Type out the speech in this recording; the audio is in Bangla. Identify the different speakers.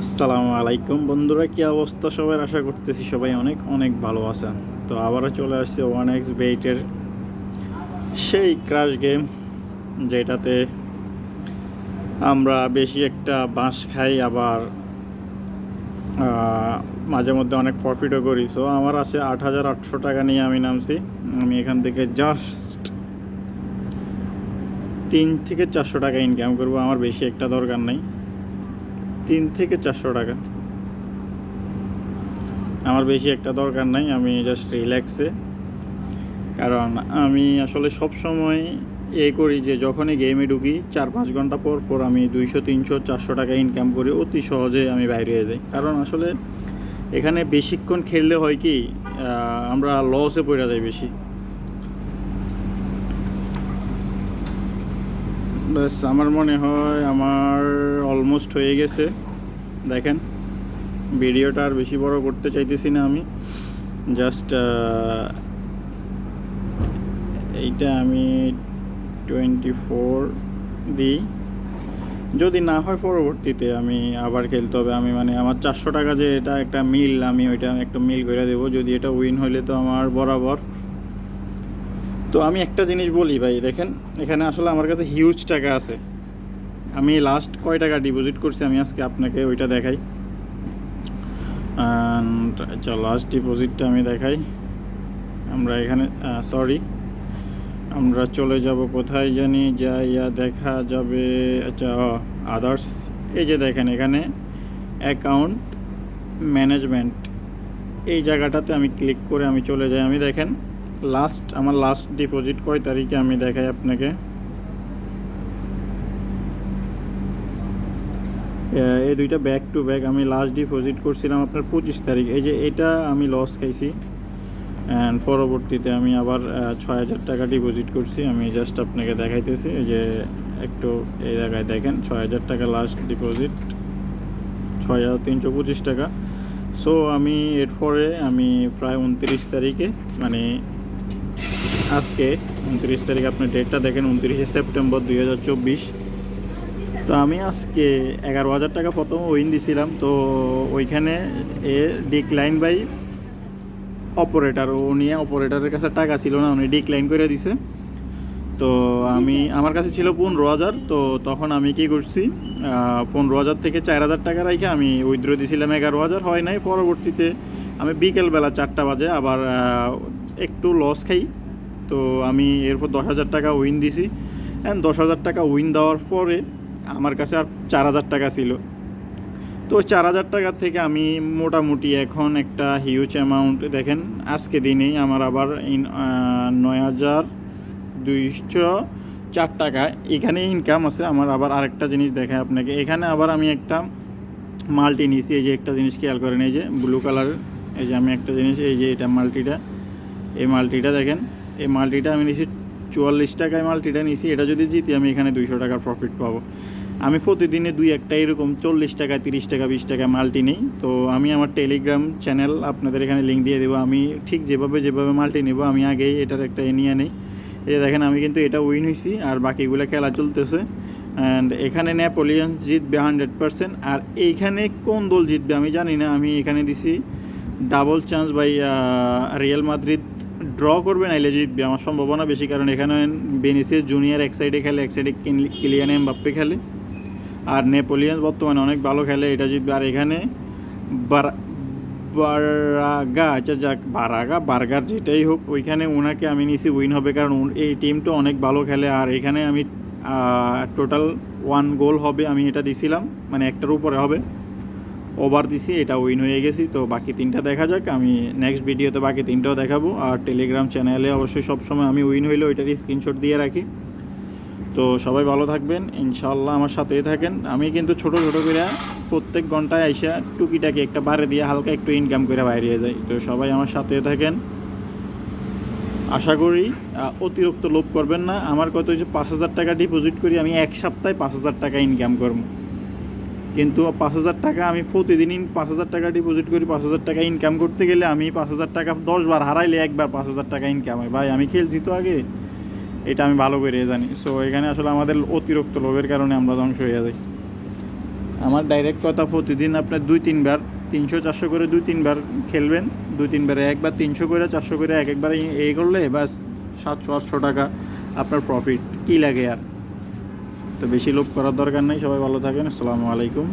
Speaker 1: আসসালামু আলাইকুম বন্ধুরা, কি অবস্থা সবাই আশা করতেছি সবাই অনেক অনেক ভালো আছেন। তো আবারও চলে আসছে ওয়ান এক্স বেইটের সেই ক্রাশ গেম যেটাতে আমরা বেশি একটা বাঁশ খাই, আবার মাঝে মধ্যে অনেক প্রফিটও করি। সো আমার আছে আট হাজার আটশো টাকা নিয়ে আমি নামছি। আমি এখান থেকে জাস্ট তিন থেকে চারশো টাকা ইনকাম করব। আমার বেশি একটা দরকার নেই। তিন থেকে চারশো টাকা। আমার বেশি একটা দরকার নাই, আমি জাস্ট রিল্যাক্সে কারণ আমি আসলে সব সময় এ করি যে, যখনই গেমে ঢুকি, চার পাঁচ ঘণ্টা পর পর আমি দুইশো, তিনশো, চারশো টাকা ইনকাম করি, অতি সহজে আমি বাইরে হয়ে যাই। কারণ আসলে এখানে বেশিক্ষণ খেললে হয় কি আমরা লসে পড়ে যাই বেশি। ব্যাস, আমার মনে হয় আমার অলমোস্ট হয়ে গেছে। দেখেন, ভিডিওটা আর বেশি বড় করতে চাইতেছি না আমি। জাস্ট এইটা আমি টোয়েন্টি ফোর দিই। যদি না হয় পরবর্তীতে আমি আবার খেলতে হবে। আমি মানে আমার চারশো টাকা যে এটা একটা মিল, আমি ওইটা একটা মিল করে দেবো। যদি এটা উইন হইলে তো আমার বরাবর। তো আমি একটা জিনিস বলি ভাই, দেখেন, এখানে আসলে আমার কাছে হিউজ টাকা আছে। আমি লাস্ট কয় টাকা ডিপোজিট করছি আমি আজকে আপনাকে ওইটা দেখাই। আচ্ছা লাস্ট ডিপোজিটটা আমি দেখাই। আমরা এখানে সরি আমরা চলে যাব কোথায় জানি? যাইয়া দেখা যাবে আচ্ছা আদার্স এই যে দেখেন এখানে অ্যাকাউন্ট ম্যানেজমেন্ট এই জায়গাটাতে আমি ক্লিক করে আমি চলে যাই। আমি দেখেন লাস্ট আমার লাস্ট ডিপোজিট কয় তারিখে আমি দেখাই আপনাকে? এই দুইটা ব্যাক টু ব্যাক আমি লাস্ট ডিপোজিট করছিলাম আপনার পঁচিশ তারিখ। এই যে এটা আমি লস খাইছি। অ্যান্ড পরবর্তীতে আমি আবার ছয় হাজার টাকা ডিপোজিট করছি। আমি জাস্ট আপনাকে দেখাইতেছি, এই যে একটু এই জায়গায় দেখেন, ছয় হাজার টাকা লাস্ট ডিপোজিট ছয় হাজার তিনশো পঁচিশ টাকা। সো আমি এরপরে আমি প্রায় উনত্রিশ তারিখে মানে আজকে উনত্রিশ তারিখ আপনার ডেটটা দেখেন, উনত্রিশে সেপ্টেম্বর দুই হাজার চব্বিশ। তো আমি আজকে এগারো হাজার টাকা প্রথম উইন দিছিলাম তো ওইখানে এ ডিক্লাইন বাই অপারেটার নিয়ে অপারেটারের কাছে টাকা ছিল না উনি ডিক্লাইন করে দিছে। তো আমি আমার কাছে ছিল পনেরো হাজার তো তখন আমি কি করছি পনেরো হাজার থেকে চার হাজার টাকা রাখে আমি উইথড্র দিয়েছিলাম এগারো হাজার হয় নাই পরবর্তীতে আমি বিকেলবেলা চারটা বাজে আবার একটু লস খাই। তো আমি এরপর দশ হাজার টাকা উইন দিছি অ্যান্ড দশ হাজার টাকা উইন দেওয়ার পরে আমার কাছে আর চার হাজার টাকা ছিল। তো চার হাজার টাকা থেকে আমি মোটামুটি এখন একটা হিউজ অ্যামাউন্ট দেখেন, আজকে দিনেই আমার আবার নয় হাজার দুইশো চার টাকা। এখানে ইনকাম আছে, আমার আবার আরেকটা জিনিস দেখায় আপনাকে। এখানে আবার আমি একটা মাল্টি নিয়েছি, এই যে একটা জিনিস খেয়াল করেন, এই যে ব্লু কালারের এই যে আমি একটা জিনিস, এই যে এটা মাল্টিটা এই মাল্টিটা দেখেন, এই মাল্টিটা আমি নিয়েছি চুয়াল্লিশ টাকায় মাল্টিটা নিয়েছি এটা যদি জিতি, আমি এখানে দুইশো টাকার প্রফিট পাবো। আমি প্রতিদিনে দুই একটা এরকম চল্লিশ টাকা তিরিশ টাকা বিশ টাকা মাল্টি নিই তো আমি আমার টেলিগ্রাম চ্যানেল আপনাদের এখানে লিঙ্ক দিয়ে দেবো। আমি ঠিক যেভাবে যেভাবে মাল্টি নেব, আমি আগেই এটার একটা এ নিয়ে নেই। এই দেখেন, আমি কিন্তু এটা উইন হয়েছি আর বাকিগুলো খেলা চলতেছে। অ্যান্ড এখানে নেপোলিয়ান জিতবে হান্ড্রেড পার্সেন্ট আর এইখানে কোন দল জিতবে আমি জানি না। আমি এখানে দিছি double chance by Real Madrid draw করবে নাইলে জিতবে আমার সম্ভাবনা বেশি, কারণ এখানে বেনিসিয়াস জুনিয়র এক সাইডে খেলে, এক সাইডে কিলিয়ান এমবাপ্পে খেলে। আর নেপোলিয়ান বর্তমানে অনেক ভালো খেলে। এটা জিতবে আর এখানে বারা- বারাগা আচ্ছা যাক বারাগা বার্গার যেটাই হোক, ওইখানে ওনাকে আমি নিছি উইন হবে, কারণ এই টিমটা অনেক ভালো খেলে। আর এখানে আমি টোটাল ওয়ান গোল হবে, আমি এটা দিছিলাম। মানে একটার উপরে হবে। ওভার দিছি, এটা উইন হয়ে গেছি, তো বাকি তিনটা দেখা যাক, আমি নেক্সট ভিডিওতে বাকি তিনটাও দেখাবো, আর টেলিগ্রাম চ্যানেলে অবশ্যই সবসময় আমি উইন হইলে ওইটারই স্ক্রিনশট দিয়ে রাখি। তো সবাই ভালো থাকবেন ইনশাল্লাহ আমার সাথেই থাকেন। আমি কিন্তু ছোট ছোট করে প্রত্যেক ঘন্টায় আইসা টুকিটাকি একটা বারে দিয়ে হালকা একটু ইনকাম করে বাইরে যাই। তো সবাই আমার সাথে থাকেন। আশা করি অতিরিক্ত লোভ করবেন না। আমার কত হচ্ছে পাঁচ হাজার টাকা ডিপোজিট করি, আমি এক সপ্তাহে পাঁচ হাজার টাকা ইনকাম করব। কিন্তু পাঁচ হাজার টাকা আমি প্রতিদিন পাঁচ হাজার টাকা ডিপোজিট করি, পাঁচ হাজার টাকা ইনকাম করতে গেলে আমি পাঁচ হাজার টাকা দশবার হারাইলে একবার পাঁচ হাজার টাকা ইনকাম হয়। ভাই, আমি খেলছি তো আগে, এটা আমি ভালো করে জানি। সো এখানে আসলে আমাদের অতিরিক্ত লোভের কারণে আমরা ধ্বংস হয়ে যাই। আমার ডাইরেক্ট কথা, প্রতিদিন আপনার দুই, তিনবার, তিনশো, চারশো করে দুই, তিনবার খেলবেন। দুই, তিনবারে একবার, তিনশো করে, চারশো করে, এক একবারে এ করলে বা সাতশো, আটশো টাকা আপনার প্রফিট কী লাগে আর? তো বেশি লোভ করার দরকার নেই সবাই ভালো থাকেন আসসালামু আলাইকুম।